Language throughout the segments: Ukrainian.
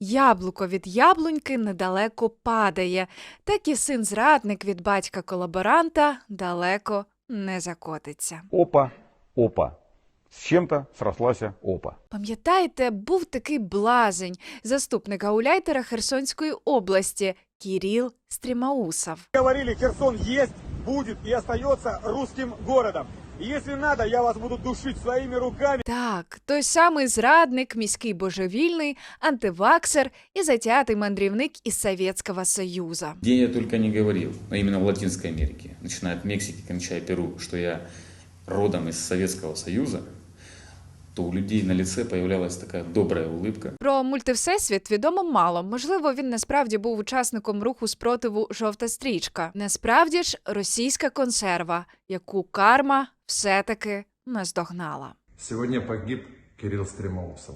Яблуко від яблуньки недалеко падає, так і син зрадник від батька колаборанта далеко не закотиться. Опа, опа. С чем-то срослась опа. Пам'ятаєте, був такий блазень, заступник гауляйтера Херсонської області Кіріл Стрімаусов. Говорили, Херсон есть, будет и остается русским городом. Если надо, я вас буду душить своими руками. Так, той самий зрадник, міський божевільний, антиваксер і затятий мандрівник із Совєтського Союзу. Де я тільки не говорив, а іменно в Латинській Америці, починаючи від Мексики, кончая Перу, що я родом із Совєтського Союза, то у людей на лице появлялась такая добрая улыбка. Про мультивсесвіт відомо мало. Можливо, він насправді був учасником руху спротиву Жовта стрічка. Насправді ж російська консерва, яку карма все-таки наздогнала. Сегодня погиб Кирилл Стремоусов.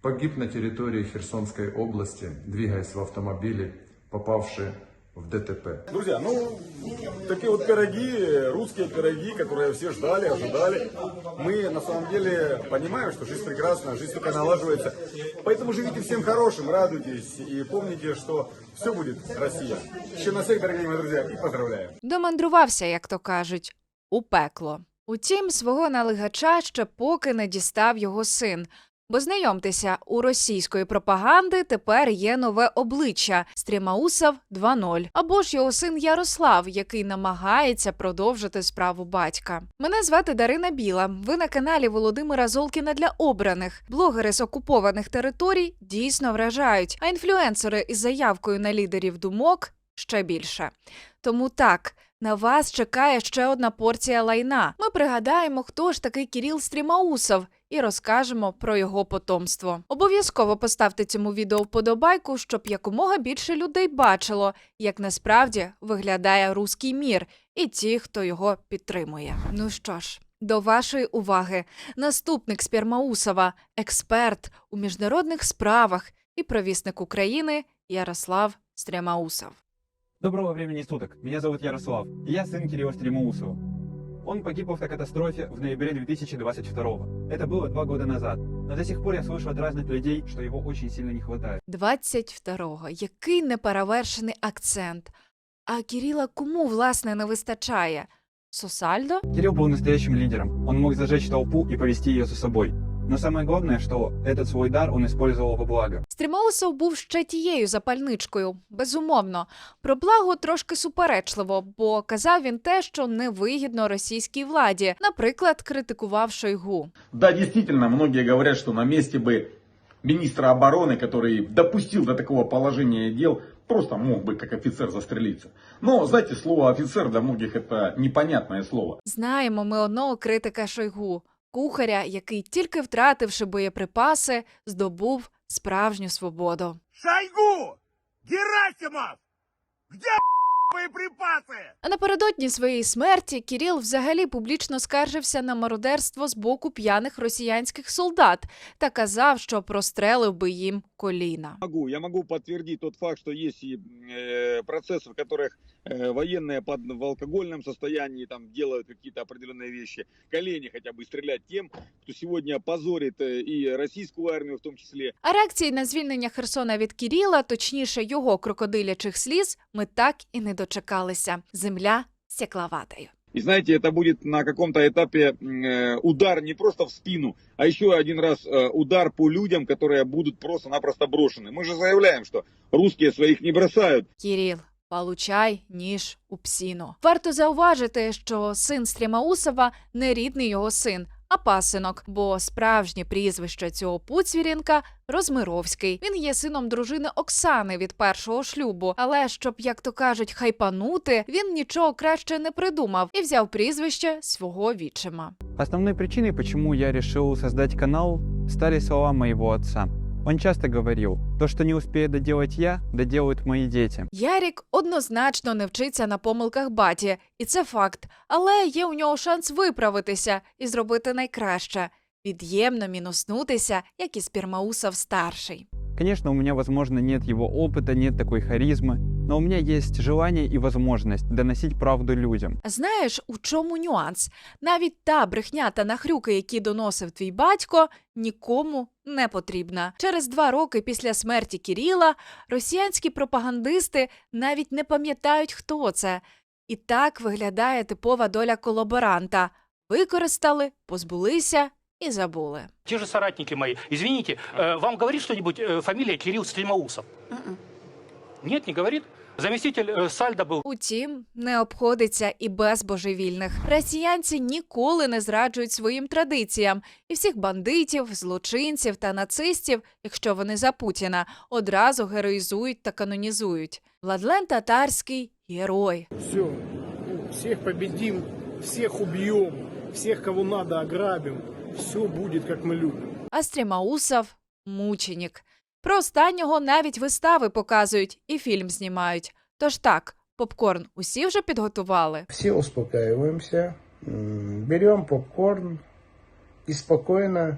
Погиб на территории Херсонской области, двигаясь в автомобиле, попавший в ДТП. Друзья, ну, такие вот пироги, русские пироги, которые все ждали, ожидали. Мы, на самом деле, понимаем, что жизнь прекрасна, жизнь только налаживается. Поэтому живите всем хорошим, радуйтесь и помните, что все будет Россия. Еще на всех, дорогие мои друзья, и поздравляю. Домандрувався, як то кажуть, у пекло. Утім, свого налигача ще поки не дістав його син. Бо знайомтеся, у російської пропаганди тепер є нове обличчя Стрімаусов 2.0. або ж його син Ярослав, який намагається продовжити справу батька. Мене звати Дарина Біла. Ви на каналі Володимира Золкіна для обраних. Блогери з окупованих територій дійсно вражають, а інфлюенсери із заявкою на лідерів думок ще більше. Тому так. На вас чекає ще одна порція лайна. Ми пригадаємо, хто ж такий Кіріл Стрімаусов, і розкажемо про його потомство. Обов'язково поставте цьому відео вподобайку, щоб якомога більше людей бачило, як насправді виглядає руський мір і ті, хто його підтримує. Ну що ж. До вашої уваги, наступник Спірмаусова, експерт у міжнародних справах і провісник України Ярослав Стрямаусов. Доброго времени суток. Меня зовут Ярослав. Я сын Кирилла Стремоусова. Он погиб в автокатастрофе в ноябре 2022 Это было два года назад. Но до сих пор я слышу от разных людей, что его очень сильно не хватает. 22-го. Який неперевершений акцент. А Кіріла кому, власне, не вистачає? Сосальдо? Кирилл был настоящим лидером. Он мог зажечь толпу и повести ее за собой. Но самое главное, что этот свой дар он использовал во благо. Стрімоусов був ще тією запальничкою, безумовно. Про благо трошки суперечливо, бо казав він те, що невигідно російській владі, наприклад, критикував Шойгу. Да, действительно, многие говорят, что на месте бы министра обороны, который допустил до такого положения дел, просто мог бы как офицер застрелиться. Но, знаете, слово офицер для многих это непонятное слово. Знаємо ми одного критика Шойгу, кухаря, який, тільки втративши боєприпаси, здобув справжню свободу. Шайгу! Герасимов! Где боеприпасы? А напередодні своєї смерті Кіріл взагалі публічно скаржився на мародерство з боку п'яних росіянських солдат та казав, що прострелив би їм коліна. могу. Я могу подтвердить тот факт, что есть и э, процессы, в которых э, военные под, в алкогольном состоянии там делают какие-то определенные вещи. Колени хотя бы стрелять тем, кто сегодня позорит э, и российскую армию в том числе. А реакції на звільнення Херсона від Кіріла, точніше його крокодилячих сліз, ми так і не дочекалися. Земля сякловатою. И знаете, это будет на каком-то этапе э, удар не просто в спину, а еще один раз э, удар по людям, которые будут просто-напросто брошены. Мы же заявляем, что русские своих не бросают. Кіріл, получай ніж у псіну. Варто зауважити, що син Стрімаусова не рідний його син, а пасинок, бо справжнє прізвище цього Пуцвірінка Розмировський. Він є сином дружини Оксани від першого шлюбу. Але щоб, як то кажуть, хайпанути, він нічого краще не придумав і взяв прізвище свого вічима. Основною причиною, чому я вирішив створити канал, стали слова моєго отца. Он часто говорил, то, что не успею доделать я, доделают мої діти. Ярік однозначно не вчиться на помилках баті, і це факт. Але є у нього шанс виправитися і зробити найкраще від'ємно мінуснутися, як і Спірмаусов старший. Конечно, у меня, возможно, нет его опыта, нет такой харизмы, но у меня есть желание и возможность доносить правду людям. Знаєш, у чому нюанс? Навіть та брехня та нахрюки, які доносив твій батько, нікому не потрібна. Через два роки після смерті Кіріла росіянські пропагандисти навіть не пам'ятають, хто це. І так виглядає типова доля колаборанта. Використали, позбулися і забули. Те же соратники мои. Извините, э, вам говорит что-нибудь э, фамилия Кирилл Стрельмоусов? Нет, не говорит? Заместитель э, Сальдо был Утім, не обходиться і без божевільних. Росіянці ніколи не зраджують своїм традиціям, і всіх бандитів, злочинців та нацистів, якщо вони за Путіна, одразу героїзують та канонізують. Владлен Татарський герой. Все, всех победим, всех убьем, всех, кого надо, ограбим. Все будет, как мы любим. А Стрімаусов мученік. Про останнього навіть вистави показують і фільм знімають. Тож так, попкорн усі вже підготували. Все успокаиваемся, м, берем попкорн и спокойно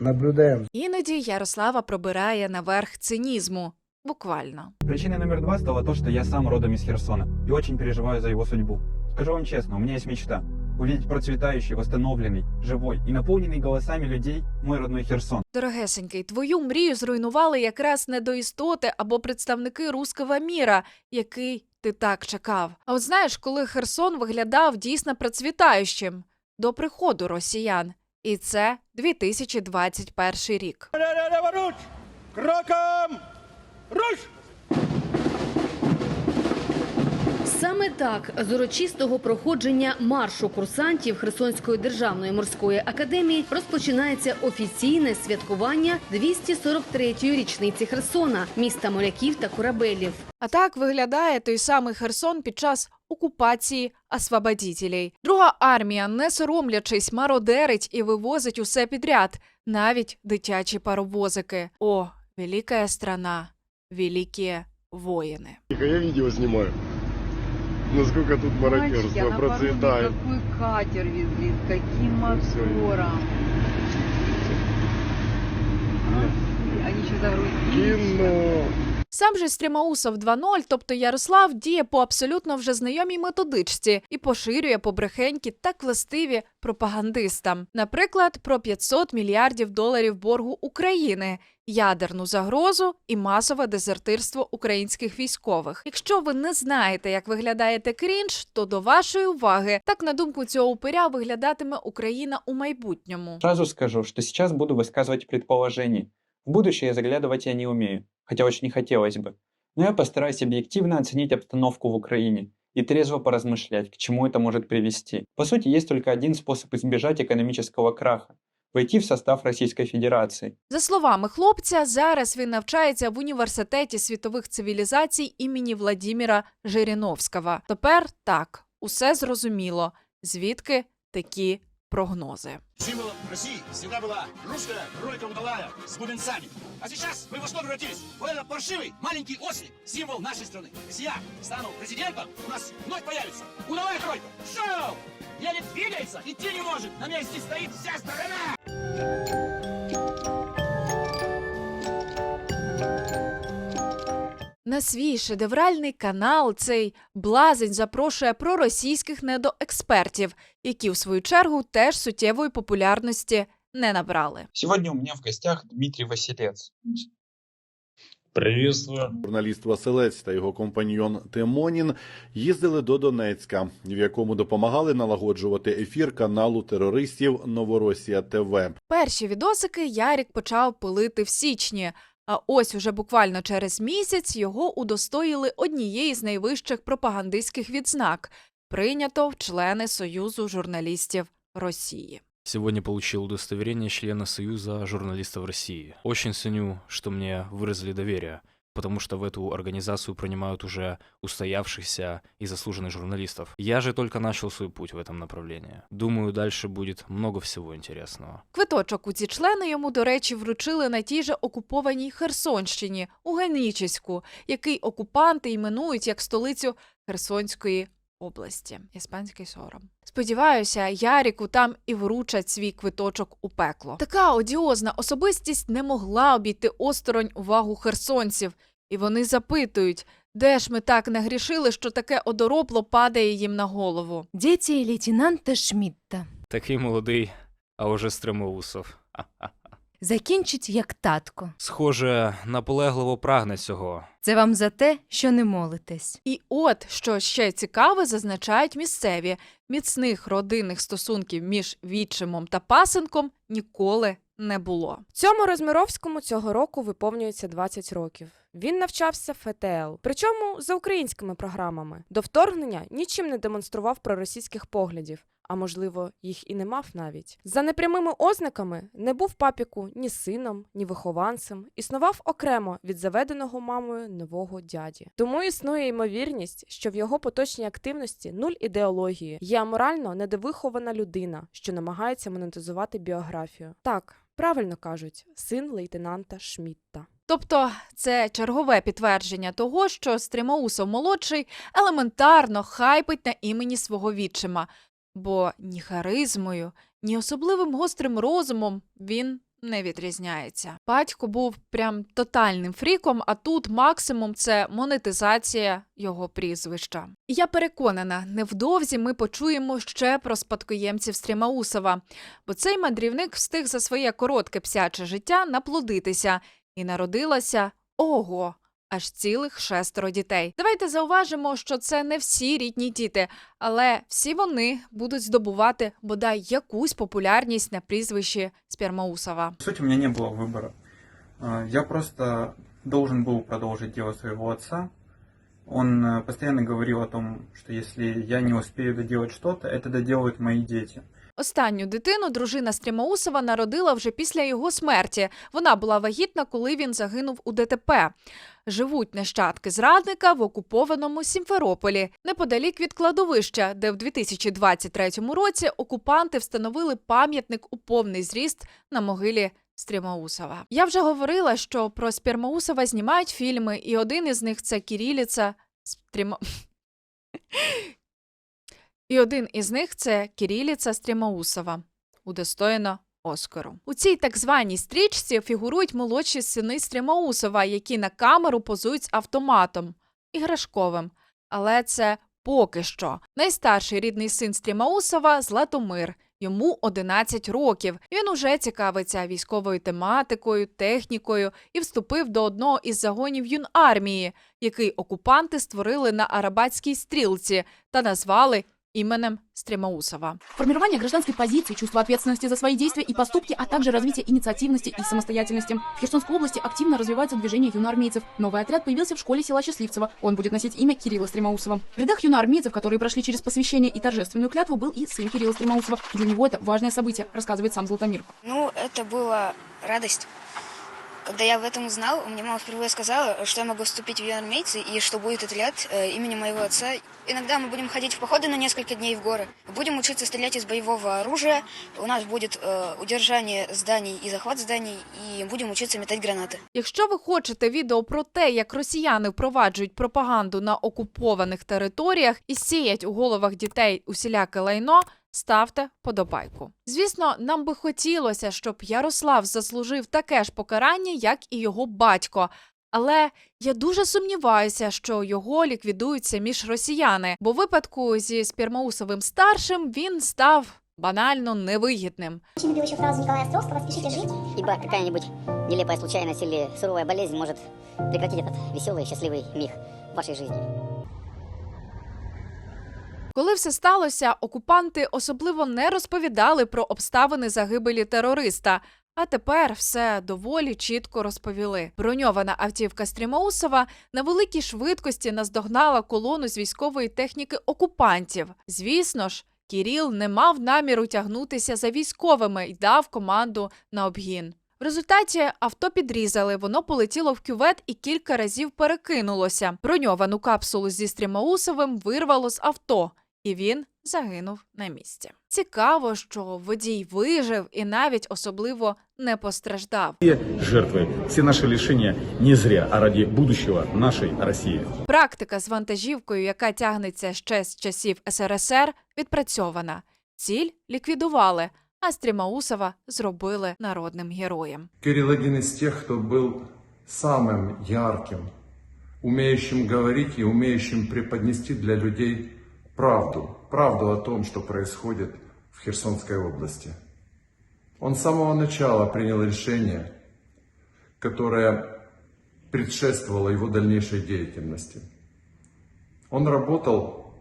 наблюдаем Іноді Ярослава пробирає наверх цинізму. Буквально. Причиной номер два стало то, что я сам родом из Херсона и очень переживаю за его судьбу. Скажу вам честно, у меня есть мечта увидеть процветающий, восстановленный, живой и наполненный голосами людей мой родной Херсон. Дорогесенький, твою мрію зруйнували якраз недоістоти або представники руского міра, який ти так чекав. А от знаєш, коли Херсон виглядав дійсно процвітаючим до приходу росіян. І це 2021 рік. Кроком! Руш! Саме так з урочистого проходження маршу курсантів Херсонської державної морської академії розпочинається офіційне святкування 243-ї річниці Херсона, міста моряків та корабелів. А так виглядає той самий Херсон під час окупації освободітелей. Друга армія, не соромлячись, мародерить і вивозить усе підряд, навіть дитячі паровозики. О, велика страна, великі воїни. Я видео снимаю. Насколько тут мародерство процветает. какой катер везли, с каким мотором. Они еще загрузились. Кино. Сам же Стрімаусов 2.0, тобто Ярослав, діє по абсолютно вже знайомій методичці і поширює побрехеньки так властиві пропагандистам. Наприклад, про 500 мільярдів доларів боргу України, ядерну загрозу і масове дезертирство українських військових. Якщо ви не знаєте, як виглядає те крінж, то до вашої уваги так на думку цього упиря виглядатиме Україна у майбутньому. Сразу скажу, что сейчас буду высказывать предположения. В будущее заглядывать я не умею, хотя очень хотелось бы. Но я постараюсь объективно оценить обстановку в Украине и трезво поразмышлять, к чему это может привести. По сути, есть только один способ избежать экономического краха – войти в состав Российской Федерации. За словами хлопця, зараз він навчається в університеті світових цивілізацій імені Владіміра Жириновського. Тепер так, усе зрозуміло. Звідки такі прогнози? Символом России всегда была русская ролика удалая с бубенцами. А сейчас мы во что превратились? Вот этот паршивый маленький ослик, символ нашей страны. Если я стану президентом, у нас вновь появится удалая тройка. Шоу! Едет, двигается, идти не может, на месте стоит вся страна! На свій шедевральний канал цей блазень запрошує проросійських недоекспертів, які в свою чергу теж суттєвої популярності не набрали. Сегодня у меня в гостях Дмитрий Василец. Приветствую. Журналіст Василець та його компаньйон Тимонін їздили до Донецька, в якому допомагали налагоджувати ефір каналу терористів Новоросія ТВ. Перші відосики Ярік почав пилити в січні. А ось уже буквально через місяць його удостоїли однієї з найвищих пропагандистських відзнак, прийнято в члени Союзу журналістів Росії. Сегодня получил удостоверение члена Союза журналистов России. Очень ценю, что мне выразили доверие, потому что в эту организацию принимают уже устоявшихся и заслуженных журналистов. Я же только начал свой путь в этом направлении. Думаю, дальше будет много всего интересного. Квиточок у ці члени йому, до речі, вручили на тій же окупованій Херсонщині, у Генічеську, який окупанти іменують як столицю Херсонської області. Іспанський сором. Сподіваюся, Яріку там і вручать свій квиточок у пекло. Така одіозна особистість не могла обійти осторонь увагу херсонців, і вони запитують, Де ж ми так нагрішили, що таке одоробло падає їм на голову? Дети лейтенанта Шмидта. Такий молодий, а уже стримоусов. Закінчить як татко. Схоже, наполегливо прагне цього. Це вам за те, що не молитесь. І от що ще цікаве, зазначають місцеві міцних родинних стосунків між відчимом та пасенком ніколи не було. Цьому Розмировському цього року виповнюється 20 років. Він навчався в ФТЛ, причому за українськими програмами. До вторгнення нічим не демонстрував проросійських поглядів, а можливо, їх і не мав навіть. За непрямими ознаками не був папіку ні сином, ні вихованцем, існував окремо від заведеного мамою нового дяді. Тому існує ймовірність, що в його поточній активності нуль ідеології, є аморально недовихована людина, що намагається монетизувати біографію. Так, правильно кажуть, син лейтенанта Шмідта. Тобто це чергове підтвердження того, що Стрімоусов молодший елементарно хайпить на імені свого відчима, бо ні харизмою, ні особливим гострим розумом він не відрізняється. Батько був прям тотальним фріком, а тут максимум це монетизація його прізвища. Я переконана, невдовзі ми почуємо ще про спадкоємців Стрімаусова, бо цей мандрівник встиг за своє коротке псяче життя наплодитися і народилося ого Аж цілих шестеро дітей. Давайте зауважимо, що це не всі рідні діти, але всі вони будуть здобувати бодай якусь популярність на прізвищі Спермаусова. По сути, у меня не было выбора. А, Я просто должен был продолжить дело своего отца. Он э, постоянно говорил о том, что если я не успею доделать что-то, это доделают мои дети. Останню дитину дружина Стрімаусова народила вже після його смерті. Вона була вагітна, коли він загинув у ДТП. Живуть нащадки зрадника в окупованому Сімферополі, неподалік від кладовища, де в 2023 році окупанти встановили пам'ятник у повний зріст на могилі Стрімаусова. Я вже говорила, що про Спермаусова знімають фільми, і один із них це Кіріліца Стріма. І один із них це Кіріліца Стрімаусова, удостоєно Оскару. У цій так званій стрічці фігурують молодші сини Стрімаусова, які на камеру позують з автоматом іграшковим. Але це поки що. Найстарший рідний син Стрімаусова Златомир. Йому 11 років. Він уже цікавиться військовою тематикою, технікою і вступив до одного із загонів юнармії, який окупанти створили на Арабатській стрілці та назвали именем Стремоусова. Формирование гражданской позиции, чувство ответственности за свои действия и поступки, а также развитие инициативности и самостоятельности. В Херсонской области активно развивается движение юноармейцев. Новый отряд появился в школе села Счастливцево. Он будет носить имя Кирилла Стремоусова. В рядах юноармейцев, которые прошли через посвящение и торжественную клятву, был и сын Кирилла Стремоусова. Для него это важное событие, рассказывает сам Златомир. Ну, это была радость. Когда я об этом узнал, мне мама впервые сказала, что я могу вступить в юноармейцы и что будет отряд э, имени моего отца. Иногда мы будем ходить в походы на несколько дней в горы. Будем учиться стрелять из боевого оружия. У нас будет э, удержание зданий и захват зданий. И будем учиться метать гранаты. Якщо ви хочете відео про те, як росіяни впроваджують пропаганду на окупованих територіях і сіять у головах дітей усіляке лайно, ставте подобайку. Звісно, нам би хотілося, щоб Ярослав заслужив таке ж покарання, як і його батько. Але я дуже сумніваюся, що його ліквідують самі ж росіяни, бо в випадку зі Спірмаусовим старшим він став банально невигідним. Очень любил еще фразу Николая Островского «Спешите жить». Ибо какая-нибудь нелепая случайность или суровая болезнь может прекратить этот веселый, счастливый миг вашей жизни. Коли все сталося, окупанти особливо не розповідали про обставини загибелі терориста. А тепер все доволі чітко розповіли. Броньована автівка Стрімоусова на великій швидкості наздогнала колону з військової техніки окупантів. Звісно ж, Кіріл не мав наміру тягнутися за військовими і дав команду на обгін. В результаті авто підрізали, воно полетіло в кювет і кілька разів перекинулося. Броньовану капсулу зі Стрімаусовим вирвало з авто, і він загинув на місці. Цікаво, що водій вижив і навіть особливо не постраждав. Все жертвы, все наши лишения не зря, а ради будущего нашей России. Практика з вантажівкою, яка тягнеться ще з часів СРСР, відпрацьована. Ціль ліквідували, а Стрімаусова зробили народним героєм. Кирилл один из тех, кто был самым ярким умеющим говорить и умеющим преподнести для людей Правду, правду о том, что происходит в Херсонской области. Он с самого начала принял решение, которое предшествовало его дальнейшей деятельности. Он работал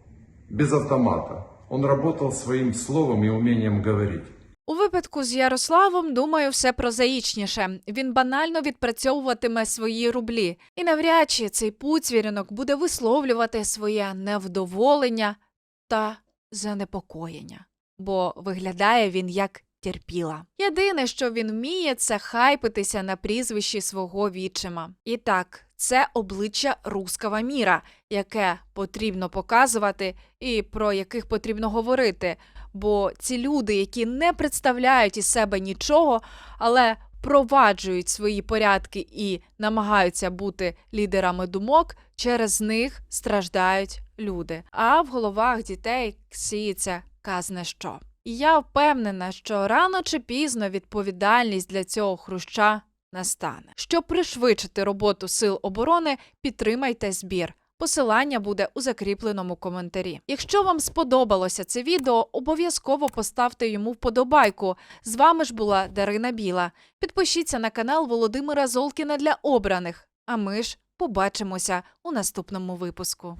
без автомата, он работал своим словом и умением говорить. У випадку з Ярославом, думаю, все прозаїчніше. Він банально відпрацьовуватиме свої рублі, і навряд чи цей пуцвірінок буде висловлювати своє невдоволення та занепокоєння, бо виглядає він як терпіла. Єдине, що він вміє, це хайпитися на прізвищі свого відчима. І так, це обличчя рускава міра, яке потрібно показувати і про яких потрібно говорити. Бо ці люди, які не представляють із себе нічого, але проваджують свої порядки і намагаються бути лідерами думок, через них страждають люди. А в головах дітей сіється казне що. І я впевнена, що рано чи пізно відповідальність для цього хруща настане. Щоб пришвидшити роботу сил оборони, підтримайте збір. Посилання буде у закріпленому коментарі. Якщо вам сподобалося це відео, обов'язково поставте йому вподобайку. З вами ж була Дарина Біла. Підпишіться на канал Володимира Золкіна для обраних. А ми ж побачимося у наступному випуску.